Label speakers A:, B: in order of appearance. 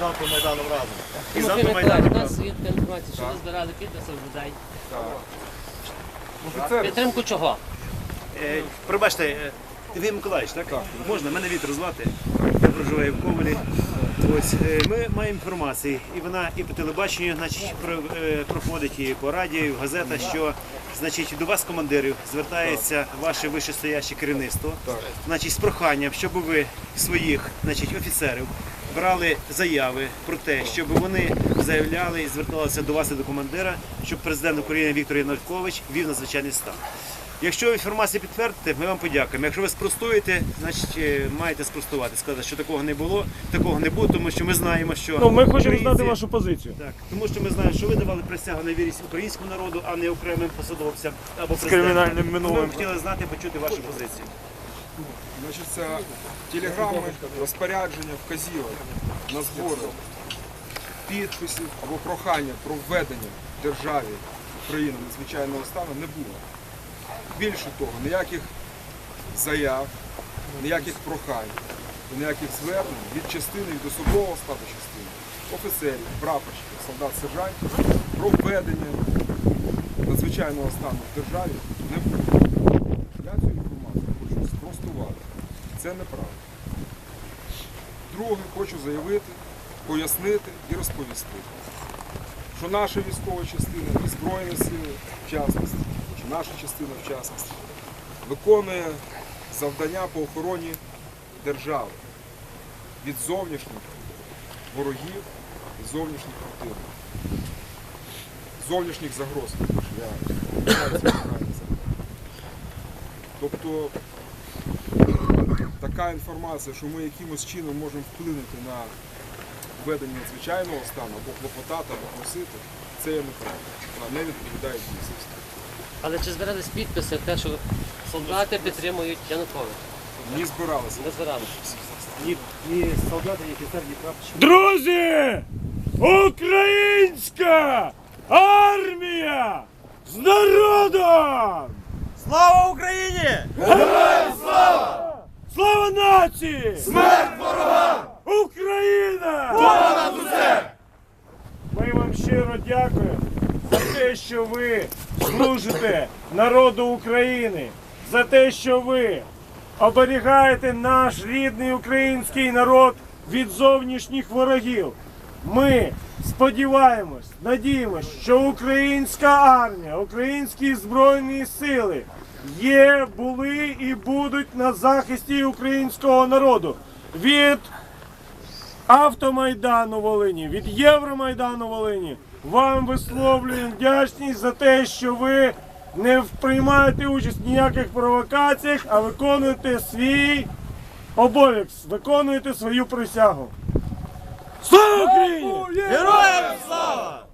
A: завтра Майданом разом. І завтра
B: Миколаївич,
A: Майданом
B: у нас
A: разом.
B: є інформація, що ви збирали підписи в людей. Підтримку чого?
A: Е, Пробачте, е, Євгеній Миколаївич, так? Можна? Мене Віктор звати. Я проживаю в Ковалі. Ось е, ми маємо інформацію, і вона і по телебаченню, значить, про- е, проходить, і по радіо, і в газетах, що значить, до вас, командирів, звертається ваше вищестояще керівництво, значить, з проханням, щоб ви своїх значить, офіцерів брали заяви про те, щоб вони заявляли і зверталися до вас і до командира, щоб президент України Віктор Янукович вів надзвичайний стан. Якщо ви інформацію підтвердите, ми вам подякуємо. Якщо ви спростуєте, значить е, маєте спростувати, сказати, що такого не було, такого не буде, тому що ми знаємо, що
C: Ну, ми хочемо
A: українці-
C: знати вашу позицію.
A: Так, тому що ми знаємо, що ви давали присягу на вірність українському народу, а не окремим посадовцям або
C: З кримінальним минулим.
A: Ми б хотіли знати, почути вашу позицію.
D: Значить, це телеграми, розпорядження, вказівок на збори підписів або прохання про введення державі України надзвичайного стану не було. Більше того, ніяких заяв, ніяких прохань, ніяких звернень від частини від особового складу частини, офіцерів, прапорщиків, солдат, сержантів про введення надзвичайного стану в державі не було. Я цю інформацію хочу спростувати. Це неправда. Друге, хочу заявити, пояснити і розповісти, що наша військова частина і Збройні сили в частності, чи наша частина в частності, виконує завдання по охороні держави від зовнішніх ворогів і зовнішніх противників. Зовнішніх загроз. Тобто така інформація, що ми якимось чином можемо вплинути на введення надзвичайного стану, або клопотати, або просити, це є неправда. Вона не відповідає дійсності.
B: Але чи збирались підписи те, що солдати підтримують Януковича?
D: Ні збиралися.
B: Не збирали.
A: Ні, ні солдати, ні офіцер, ні прапорщик.
C: Друзі! Українська армія з народом!
A: Слава Україні!
C: Слава нації! Смерть ворогам! Україна! Понад усе! Ми вам щиро дякуємо за те, що ви служите народу України, за те, що ви оберігаєте наш рідний український народ від зовнішніх ворогів. Ми сподіваємось, надіємось, що українська армія, українські збройні сили є, були і будуть на захисті українського народу від Автомайдану Волині, від Євромайдану Волині. Вам висловлюємо вдячність за те, що ви не приймаєте участь в ніяких провокаціях, а виконуєте свій обов'язок, виконуєте свою присягу. Слава Україні!
A: Героям слава!